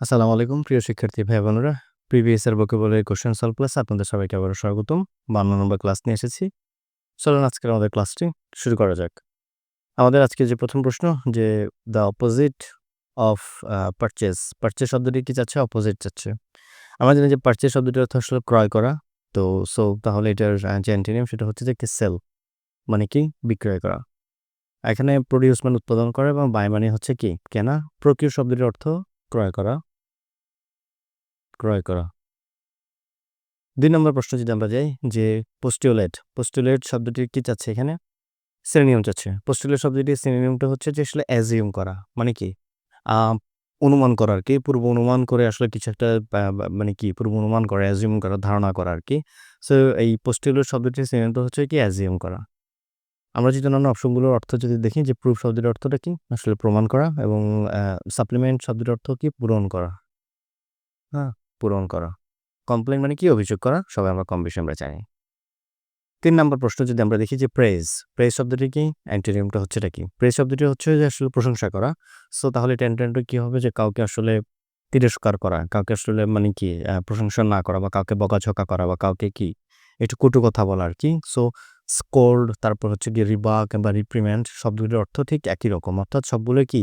আসসালামু আলাইকুম, প্রিয় শিক্ষার্থী ভাই বোনেরা প্রিভিয়াস এর ভোকাবুলারি কোশ্চেন সলভ ক্লাস আপনাদের সবাইকে আবারও স্বাগতম। বান্ন নম্বর ক্লাস নিয়ে এসেছি। চলুন আজকের আমাদের ক্লাসটি শুরু করা যাক। আমাদের আজকে যে প্রথম প্রশ্ন, যে the opposite of purchase purchase শব্দটি কি চাচ্ছে? অপোজিট চাচ্ছে। আমরা জানি যে পারচেস শব্দটি অর্থ আসলে ক্রয় করা। তো সো তাহলে এটার যে অ্যান্টিনিয়াম সেটা হচ্ছে যে কি? সেল মানে কি? বিক্রয় করা। এখানে প্রডিউস মানে উৎপাদন করা এবং বাই মানে হচ্ছে কি? কেনা। প্রকিউ শব্দটির অর্থ ক্রয় করা? ক্রয় করা। দুই নম্বর প্রশ্ন যদি আমরা যাই, যে পোস্টিওলেট পোস্টিওলেট শব্দটি কি চাচ্ছে এখানে? সিনোনিয়াম চাচ্ছে। পোস্টিওলেট শব্দটি সিনোনিয়ামটা হচ্ছে যে আসলে অ্যাজিউম করা মানে কি? অনুমান করা আর কি, পূর্ব অনুমান করে আসলে কিছু একটা মানে কি, পূর্ব অনুমান করা অ্যাজিউম করা, ধারণা করা আর কি। সো এই পোস্টিওলেট শব্দটি সিনোনিয়ামটা হচ্ছে কি অ্যাজিউম করা। আমরা যদি অন্যান্য অপশনগুলোর অর্থ যদি দেখি যে প্রুফ শব্দের অর্থটা কি? আসলে প্রমাণ করা এবং সাপ্লিমেন্ট শব্দের অর্থ কি? পূরণ করা। হ্যাঁ পূরণ করা। কমপ্লেন মানে কি? অভিযোগ করা। সবাই আমরা কম বেশি আমরা জানি। তিন নম্বর প্রশ্ন যদি আমরা দেখি যে প্রেজ প্রেজ শব্দটি কি? অ্যান্টোনিয়ামটা হচ্ছে এটা কি? প্রেজ শব্দটি হচ্ছে যে আসলে প্রশংসা করা। সো তাহলে এটা অ্যান্টোনিয়ামটা কি হবে? যে কাউকে আসলে তিরস্কার করা, কাউকে আসলে মানে কি প্রশংসা না করা বা কাউকে বকাঝকা করা বা কাউকে কি, একটু কটু কথা বলা আর কি। সো স্কোল্ড তারপর হচ্ছে গিয়ে রিবাক বা রিপ্রিমেন্ট শব্দগুলির অর্থ ঠিক একই রকম। অর্থাৎ সবগুলো কি?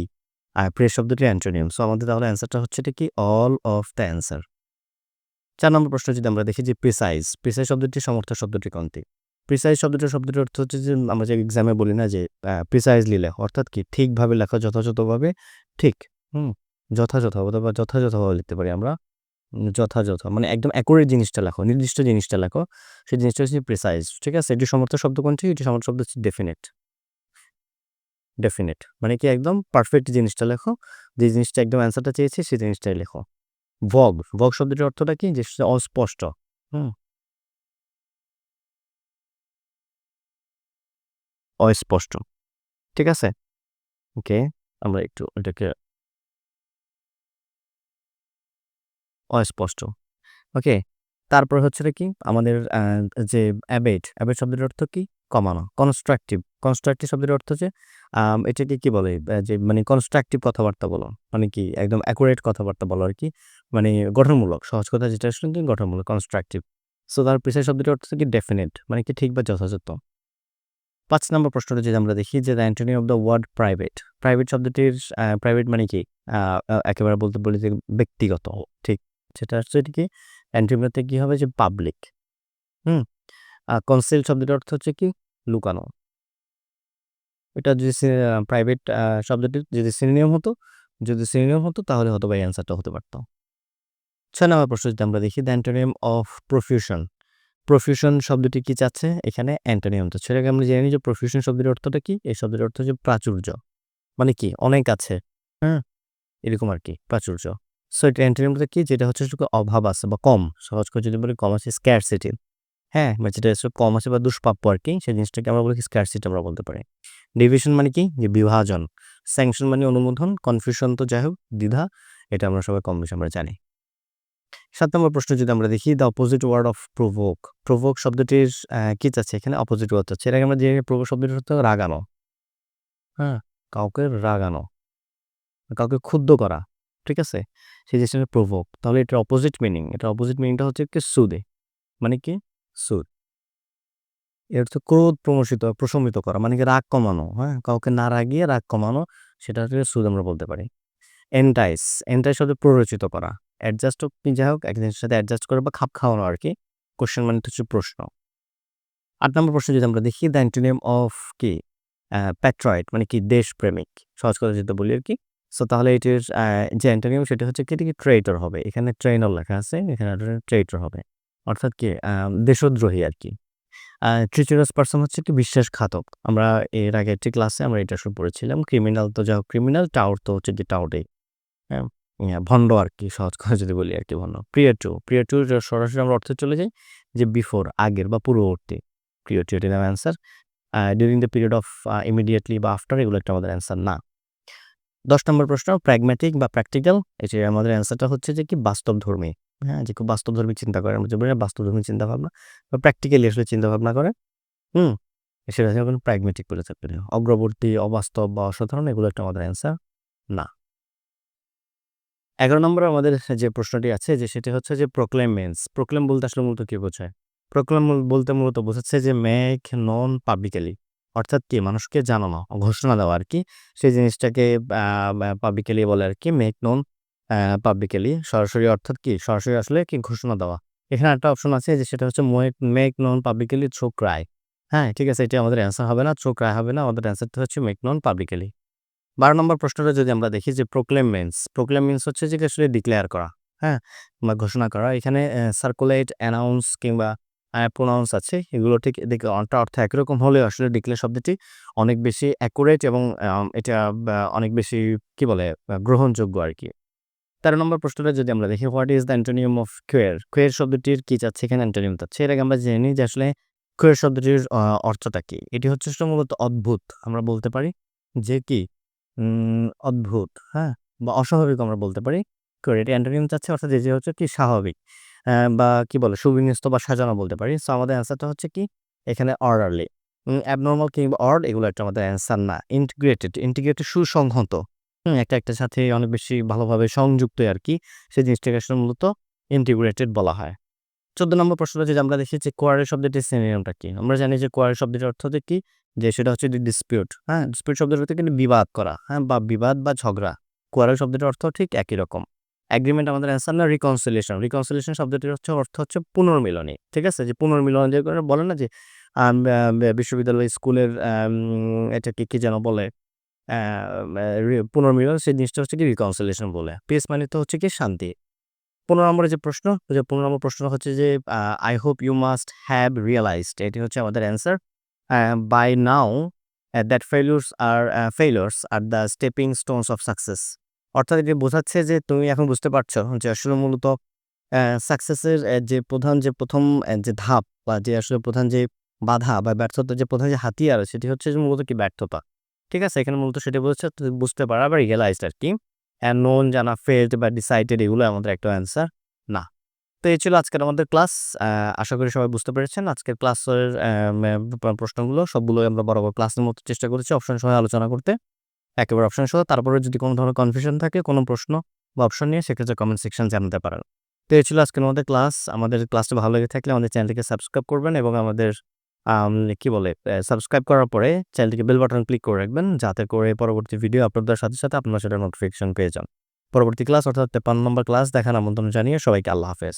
প্রেস শব্দটি অ্যান্টোনিয়াম সো আমাদের তাহলে অ্যান্সারটা হচ্ছে কি অল অফ দ্য অ্যান্সার চার নম্বর প্রশ্ন যদি আমরা দেখি যে প্রিসাইজ প্রিসাইজ শব্দটি সমর্থক শব্দটি কোনটি? প্রিসাইজ শব্দটির শব্দটির অর্থ হচ্ছে যে আমরা যে এক্সামে বলি না যে প্রিসাইজলি লেখো অর্থাৎ কি? ঠিকভাবে লেখা যথাযথভাবে ঠিক, হুম, যথাযথ অথবা যথাযথভাবে লিখতে পারি আমরা। যথাযথ। মানে একদম অ্যাকুরেট জিনিসটা লেখো, নির্দিষ্ট জিনিসটা লেখো, সেই জিনিসটা হচ্ছে প্রিসাইজ ঠিক আছে? এটি সমর্থ শব্দ কোনটি? এটি সমর্থ শব্দ হচ্ছে ডেফিনেট ডেফিনেট মানে কি একদম পারফেক্ট জিনিসটা লেখো, যে জিনিসটা একদম অ্যান্সারটা চেয়েছে, সেই জিনিসটাই লেখো। ভগ ভগ শব্দটির অর্থটা কি? যে অস্পষ্ট, হুম? অস্পষ্ট, ঠিক আছে? ওকে আমরা একটু এটাকে অস্পষ্ট। ওকে? তারপর হচ্ছে কি? আমাদের যে অ্যাবেট অ্যাবেট শব্দের অর্থ কি? কমানো কনস্ট্রাকটিভ কনস্ট্রাকটিভ শব্দের অর্থ হচ্ছে এটাকে কি বলে? যে মানে কনস্ট্রাকটিভ কথাবার্তা বলো। মানে কি? একদম অ্যাকুরেট কথাবার্তা বলো আর কি। মানে গঠনমূলক, সহজ কথা যেটা কি? গঠনমূলক কনস্ট্রাকটিভ সো তার প্রিসাইজ শব্দটির অর্থ কি? ডেফিনেট মানে কি? ঠিক বা যথাযথ। পাঁচ নম্বর প্রশ্নটা যদি আমরা দেখি, যে the antonym of the word private private শব্দটির প্রাইভেট মানে কি? একেবারে বলতে বলি যে ব্যক্তিগত, ঠিক? সেটা হচ্ছে কি? অ্যান্টিমিতে কি হবে? যে পাবলিক হুম? আর কনসেল শব্দটির অর্থ হচ্ছে কি? লুকানো। এটা যদি প্রাইভেট শব্দটির যদি সিনোনিয়াম হতো, যদি সিনোনিয়াম হতো, তাহলে হয়তো বা অ্যান্সারটা হতে পারতো। ছয় নম্বর প্রশ্ন যদি আমরা দেখি দ্য অ্যান্টোনিয়াম অফ প্রফিউশন প্রফিউশন শব্দটি কি চাচ্ছে? এখানে অ্যান্টোনিয়াম তো। এটাকে আমরা জানি যে প্রফিউশন শব্দের অর্থটা কি? এই শব্দের অর্থ হচ্ছে প্রাচুর্য। মানে কি? অনেক আছে হ্যাঁ এরকম আর কি, প্রাচুর্য। সো এটা অ্যান্টোনিয়ামটা কি? যেটা হচ্ছে একটু অভাব আছে বা কম। সহজ করে যদি বলি, কম আছে স্ক্যারসিটি হ্যাঁ বা যেটা হচ্ছে কম আছে বা দুষ্প্রাপ্য আর কি, সেই জিনিসটাকে আমরা বলি স্ক্যারসিটি আমরা বলতে পারি। ডিভিশন মানে কি? যে বিভাজন। স্যাংশন মানে অনুমোদন কনফিউশন তো যাই হোক, দ্বিধা, এটা আমরা সবাই কম বেশি আমরা জানি। সাত নম্বর প্রশ্ন যদি আমরা দেখি the opposite word of provoke provoke শব্দটির কি চাচ্ছে? এখানে অপোজিট ওয়ার্ড চাচ্ছে। এর আগে আমরা যে প্রভোক শব্দটির অর্থ রাগানো। হ্যাঁ কাউকে রাগানো। কাউকে ক্ষুব্ধ করা। ঠিক আছে? সেই জিনিসটা প্রভোক তাহলে এটার অপোজিট মিনিং এটার অপোজিট মিনিংটা হচ্ছে কি সুদে মানে কি? সুদ। এর অর্থ ক্রোধ প্রমোশিত, প্রশমিত করা মানে কি রাগ কমানো হ্যাঁ? কাউকে না রাগিয়ে রাগ কমানো সেটা হচ্ছে সুদ আমরা বলতে পারি। এন্টাইস এন্টাইস শব্দ প্ররোচিত করা অ্যাডজাস্ট হোক যাই হোক একজনের সাথে অ্যাডজাস্ট করে বা খাপ খাওয়ানো আর কি কোশ্চেন মানে হচ্ছে প্রশ্ন। আট নম্বর প্রশ্ন যদি আমরা দেখি দ্য অ্যান্টোনিয়াম অফ কি? প্যাট্রয়েড মানে কি? দেশপ্রেমিক, সহজ কথা যেটা বলি আর কি সো তাহলে এটির যে অ্যান্টোনিয়াম সেটা হচ্ছে কি? কি ট্রেটর হবে? এখানে ট্রেনর লেখা আছে, এখানে ট্রেটর হবে। অর্থাৎ কি? দেশদ্রোহী আর কি। ট্রিচারাস পার্সন হচ্ছে কি? বিশ্বাসঘাতক। আমরা এর আগে একটি ক্লাসে আমরা এটা শুরু পড়েছিলাম ক্রিমিনাল তো যা ক্রিমিনাল টাউর তো হচ্ছে কি টাউটে হ্যাঁ? ভণ্ড আর কি, সহজ করে যদি বলি আর কি, ভণ্ড। প্রিয় টু প্রিয় টু সরাসরি আমরা অর্থে চলে যাই যে বিফোর আগের বা পূর্ববর্তী। প্রিয় টু এটির answer during the period of immediately বা আফটার এগুলো একটা আমাদের অ্যান্সার না। দশ নম্বর প্রশ্ন প্র্যাগম্যাটিক বা প্র্যাকটিক্যাল এটি আমাদের অ্যান্সারটা হচ্ছে যে কি বাস্তবধর্মী। হ্যাঁ যে খুব বাস্তবধর্মী চিন্তা করে, আমরা চিন্তা ভাবনা, বা প্র্যাকটিক্যালি আসলে চিন্তা ভাবনা করে। হুম সেটা যখন প্র্যাগমেটিক বলে থাকবে অগ্রবর্তী, অবাস্তব বা অসাধারণ, এগুলো একটা আমাদের অ্যান্সার না। এগারো নম্বরে আমাদের যে প্রশ্নটি আছে, যে সেটি হচ্ছে যে প্রোক্লেমেন্স প্রোক্লেম বলতে আসলে মূলত কি বোঝায়? প্রোক্লেম বলতে মূলত বোঝাচ্ছে যে মেক নন পাবলিক্যালি অর্থাৎ কি মানুষকে জানানো, ঘোষণা দেওয়া আর কি সেই জিনিসটাকে পাবলিক্যালি বলে আর কি মেক নন পাবলিক্যালি সরাসরি অর্থাৎ কি, সরাসরি আসলে কি ঘোষণা দেওয়া। এখানে একটা অপশন আছে যে সেটা হচ্ছে make known publicly through cry হ্যাঁ ঠিক আছে এটা আমাদের অ্যান্সার হবে না থ্রো ক্রাই হবে না, আমাদের অ্যান্সারটা হচ্ছে মেক নন পাবলিক্যালি বারো নম্বর প্রশ্নটা যদি আমরা দেখি যে প্রোক্লেম মিন্স প্রোক্লেম মিন্স হচ্ছে যে আসলে ডিক্লেয়ার করা হ্যাঁ বা ঘোষণা করা। এখানে সার্কুলেট অ্যানাউন্স কিংবা প্রোনাউন্স আছে। এগুলো ঠিক দেখে অনটা অর্থ একরকম হলে আসলে ডিক্লেয়ার শব্দটি অনেক বেশি অ্যাকুরেট এবং এটা অনেক বেশি, কি বলে গ্রহণযোগ্য আর কি তেরো নম্বর প্রশ্নটা যদি আমরা দেখি what is the antonym of queer queer শব্দটির কি চাচ্ছে এখানে অ্যান্টোনিয়াম চাচ্ছে এর আগে আমরা জেনে নিই যে আসলে কোয়ের শব্দটির অর্থটা কি? এটি হচ্ছে মূলত অদ্ভুত, আমরা বলতে পারি যে কি? অদ্ভুত হ্যাঁ? বা অস্বাভাবিক আমরা বলতে পারি। কোয়ের এটি অ্যান্টোনিয়াম চাচ্ছে অর্থাৎ যে হচ্ছে কি স্বাভাবিক। বা কি বলে সুবিন্যস্ত বা সাজানো বলতে পারি। সো আমাদের অ্যান্সারটা হচ্ছে কি? এখানে অর্ডারলি অ্যাবনর্মাল কিংবা অর্ড এগুলো একটা আমাদের অ্যান্সার না। ইন্টিগ্রেটেড ইন্টিগ্রেটেড সুসংহত। একটা একটার সাথে অনেক বেশি ভালোভাবে সংযুক্ত আর কি সেই জিনিসটাকে আসলে মূলত ইন্টিগ্রেটেড বলা হয়। চোদ্দ নম্বর প্রশ্নটা যে আমরা দেখি যে কোয়ারের শব্দটির সিনোনিমটা কি? আমরা জানি যে কোয়ারের শব্দটির অর্থ হচ্ছে কি? যে সেটা হচ্ছে ডিসপিউট হ্যাঁ? ডিসপিউট শব্দের অর্থ কিন্তু বিবাদ করা হ্যাঁ? বা বিবাদ বা ঝগড়া। কোয়ারের শব্দটির অর্থ ঠিক একই রকম। অ্যাগ্রিমেন্ট আমাদের অ্যান্সার না রিকনসিলেশন রিকনসিলেশন শব্দটির হচ্ছে, অর্থ হচ্ছে পুনর্মিলনী, ঠিক আছে? যে পুনর্মিলন যে বলে না যে বিশ্ববিদ্যালয় স্কুলের এটাকে কি যেন বলে? পুনর্মিলন, সেই জিনিসটা হচ্ছে কি রিকনসিলেশন বলে। পিস মানে তো হচ্ছে কি শান্তি। পনেরো নম্বরের যে প্রশ্ন, যে পনেরো নম্বর প্রশ্ন হচ্ছে যে I hope you must have realized এটি হচ্ছে আমাদের answer by now that failures are failures are the stepping stones of success অর্থাৎ এটি বোঝাচ্ছে যে তুমি এখন বুঝতে পারছ যে আসলে মূলত সাকসেসের যে প্রধান যে প্রথম যে ধাপ বা যে আসলে প্রধান যে বাধা বা ব্যর্থতা যে প্রধান যে হাতিয়ার সেটি হচ্ছে যে মূলত কি ব্যর্থতা। ঠিক আছে? এখানে মূলত সেটা বলছে বুঝতে পারা বা রিয়েলাইজড আর কি। নোন জানা ফেল্ড বা ডিসাইডেড এগুলো আমাদের একটা অ্যান্সার না। তো এই ছিল আজকের আমাদের ক্লাস আশা করি সবাই বুঝতে পেরেছেন। আজকের ক্লাসের প্রশ্নগুলো সবগুলো আমরা বরাবর ক্লাসের মতো চেষ্টা করেছি অপশন সহ আলোচনা করতে। একেবারে অপশন সহ। তারপরে যদি কোনো ধরনের কনফিউশন থাকে, কোনো প্রশ্ন বা অপশন নিয়ে, সেক্ষেত্রে কমেন্ট সেকশন জানাতে পারেন। তো এই ছিল আজকের আমাদের ক্লাস আমাদের ক্লাসটা ভালো লেগে থাকলে আমাদের চ্যানেলটিকে সাবস্ক্রাইব করবেন এবং আমাদের কি বলে সাবস্ক্রাইব করার পরে চ্যানেলটিকে বেল বাটন ক্লিক করে রাখবেন, যাতে করে পরবর্তী ভিডিও আপলোড সাথে সাথে আপনারা সেটা নোটিফিকেশন পেয়ে যান। পরবর্তী ক্লাস অর্থাৎ তেপান্ন নম্বর ক্লাস দেখার আমন্ত্রণ জানিয়ে সবাইকে আল্লাহ হাফেজ।